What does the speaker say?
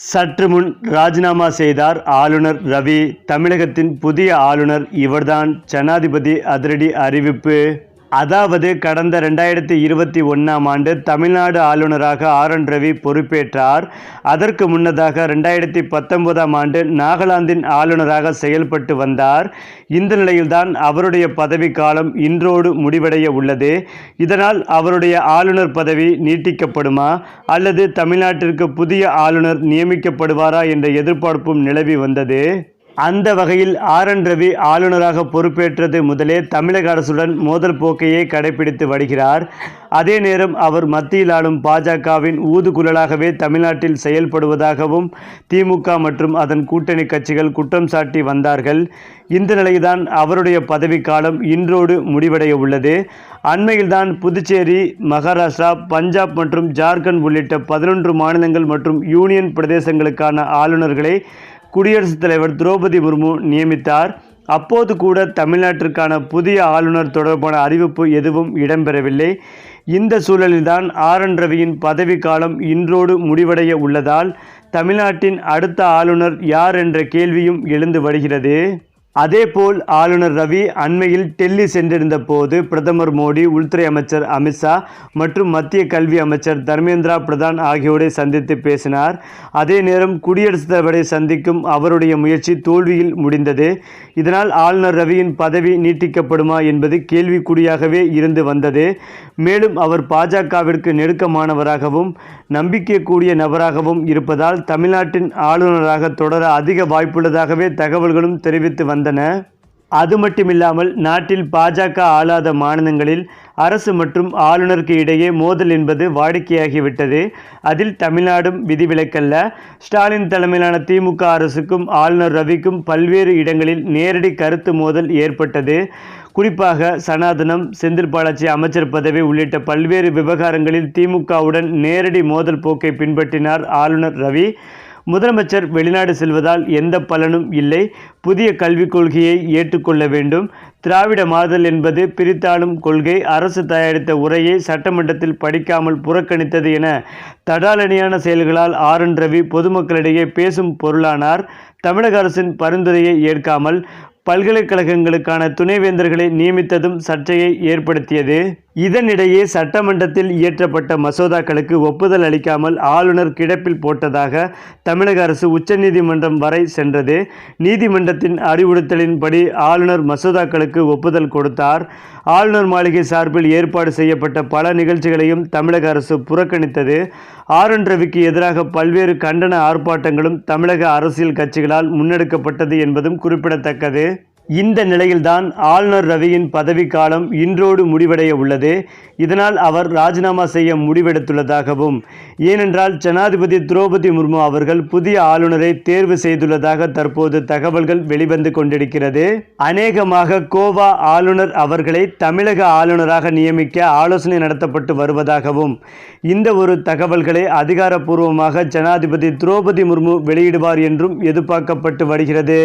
சற்று முன் ராஜினாமா செய்தார் ஆளுநர் ரவி. தமிழகத்தின் புதிய ஆளுநர் இவர்தான். ஜனாதிபதி அதிரடி அறிவிப்பு. அதாவது கடந்த ரெண்டாயிரத்தி இருபத்தி ஒன்றாம் ஆண்டு தமிழ்நாடு ஆளுநராக ஆர் என் ரவி பொறுப்பேற்றார். அதற்கு முன்னதாக ரெண்டாயிரத்தி பத்தொன்பதாம் ஆண்டு நாகாலாந்தின் ஆளுநராக செயல்பட்டு வந்தார். இந்த நிலையில்தான் அவருடைய பதவிக்காலம் காலம் இன்றோடு முடிவடைய உள்ளது. இதனால் அவருடைய ஆளுநர் பதவி நீட்டிக்கப்படுமா அல்லது தமிழ்நாட்டிற்கு புதிய ஆளுநர் நியமிக்கப்படுவாரா என்ற எதிர்பார்ப்பும் நிலவி வந்தது. அந்த வகையில் ஆர் என் ரவி ஆளுநராக பொறுப்பேற்றது முதலே தமிழக அரசுடன் மோதல் போக்கையே கடைபிடித்து வருகிறார். அதே நேரம் அவர் மத்தியில் ஆளும் பாஜகவின் ஊதுகுழலாகவே தமிழ்நாட்டில் செயல்படுவதாகவும் திமுக மற்றும் அதன் கூட்டணி கட்சிகள் குற்றம் சாட்டி வந்தார்கள். இந்த நிலையில்தான் அவருடைய பதவிக்காலம் இன்றோடு முடிவடைய உள்ளது. அண்மையில்தான் புதுச்சேரி மகாராஷ்டிரா பஞ்சாப் மற்றும் ஜார்க்கண்ட் உள்ளிட்ட பதினொன்று மாநிலங்கள் மற்றும் யூனியன் பிரதேசங்களுக்கான ஆளுநர்களை குடியரசுத் தலைவர் திரௌபதி முர்மு நியமித்தார். அப்போது கூட தமிழ்நாட்டிற்கான புதிய ஆளுநர் தொடர்பான அறிவிப்பு எதுவும் இடம்பெறவில்லை. இந்த சூழலில்தான் ஆர் என் ரவியின் பதவிக்காலம் இன்றோடு முடிவடைய உள்ளதால் தமிழ்நாட்டின் அடுத்த ஆளுநர் யார் என்ற கேள்வியும் எழுந்து வருகிறது. அதேபோல் ஆளுநர் ரவி அண்மையில் டெல்லி சென்றிருந்த போது பிரதமர் மோடி உள்துறை அமைச்சர் அமித்ஷா மற்றும் மத்திய கல்வி அமைச்சர் தர்மேந்திரா பிரதான் ஆகியோரை சந்தித்து பேசினார். அதே நேரம் குடியரசுத் தலைவரை சந்திக்கும் அவருடைய முயற்சி தோல்வியில் முடிந்தது. இதனால் ஆளுநர் ரவியின் பதவி நீட்டிக்கப்படுமா என்பது கேள்விக்குறியாகவே இருந்து வந்தது. மேலும் அவர் பாஜகவிற்கு நெருக்கமானவராகவும் நம்பிக்கைக்கூடிய நபராகவும் இருப்பதால் தமிழ்நாட்டின் ஆளுநராக தொடர அதிக வாய்ப்புள்ளதாகவே தகவல்களும் தெரிவித்து வந்தன. அது மட்டுமில்லாமல் நாட்டில் பாஜக ஆளாத மாநிலங்களில் அரசு மற்றும் ஆளுநருக்கு இடையே மோதல் என்பது வாடிக்கையாகிவிட்டது. அதில் தமிழ்நாடும் விதிவிலக்கல்ல. ஸ்டாலின் தலைமையிலான திமுக அரசுக்கும் ஆளுநர் ரவிக்கும் பல்வேறு இடங்களில் நேரடி கருத்து மோதல் ஏற்பட்டது. குறிப்பாக சனாதனம் செந்தில் பாலாஜி அமைச்சர் பதவி உள்ளிட்ட பல்வேறு விவகாரங்களில் திமுகவுடன் நேரடி மோதல் போக்கை பின்பற்றினார் ஆளுநர் ரவி. முதலமைச்சர் வெளிநாடு செல்வதால் எந்த பலனும் இல்லை. புதிய கல்விக் கொள்கையை ஏற்றுக்கொள்ள வேண்டும். திராவிட மாதல் என்பது பிரித்தாளும் கொள்கை. அரசு தயாரித்த உரையை சட்டமன்றத்தில் படிக்காமல் புறக்கணித்தது என தடாலணியான செயல்களால் ஆர் என் ரவி பொதுமக்களிடையே பேசும் பொருளானார். தமிழக அரசின் பரிந்துரையை ஏற்காமல் பல்கலைக்கழகங்களுக்கான துணைவேந்தர்களை நியமித்ததும் சர்ச்சையை ஏற்படுத்தியது. இதனிடையே சட்டமன்றத்தில் இயற்றப்பட்ட மசோதாக்களுக்கு ஒப்புதல் அளிக்காமல் ஆளுநர் கிடப்பில் போட்டதாக தமிழக அரசு உச்சநீதிமன்றம் வரை சென்றது. நீதிமன்றத்தின் அறிவுறுத்தலின்படி ஆளுநர் மசோதாக்களுக்கு ஒப்புதல் கொடுத்தார். ஆளுநர் மாளிகை சார்பில் ஏற்பாடு செய்யப்பட்ட பல நிகழ்ச்சிகளையும் தமிழக அரசு புறக்கணித்தது. ஆர் ரவிக்கு எதிராக பல்வேறு கண்டன ஆர்ப்பாட்டங்களும் தமிழக அரசியல் கட்சிகளால் முன்னெடுக்கப்பட்டது என்பதும் குறிப்பிடத்தக்கது. இந்த நிலையில்தான் ஆளுநர் ரவியின் பதவிக்காலம் இன்றோடு முடிவடைய உள்ளது. இதனால் அவர் ராஜினாமா செய்ய முடிவெடுத்துள்ளதாகவும் ஏனென்றால் ஜனாதிபதி திரௌபதி முர்மு அவர்கள் புதிய ஆளுநரை தேர்வு செய்துள்ளதாக தற்போது தகவல்கள் வெளிவந்து கொண்டிருக்கிறது. அநேகமாக கோவா ஆளுநர் அவர்களை தமிழக ஆளுநராக நியமிக்க ஆலோசனை நடத்தப்பட்டு வருவதாகவும் இந்த ஒரு தகவல்களை அதிகாரப்பூர்வமாக ஜனாதிபதி திரௌபதி முர்மு வெளியிடுவார் என்றும் எதிர்பார்க்கப்பட்டு வருகிறது.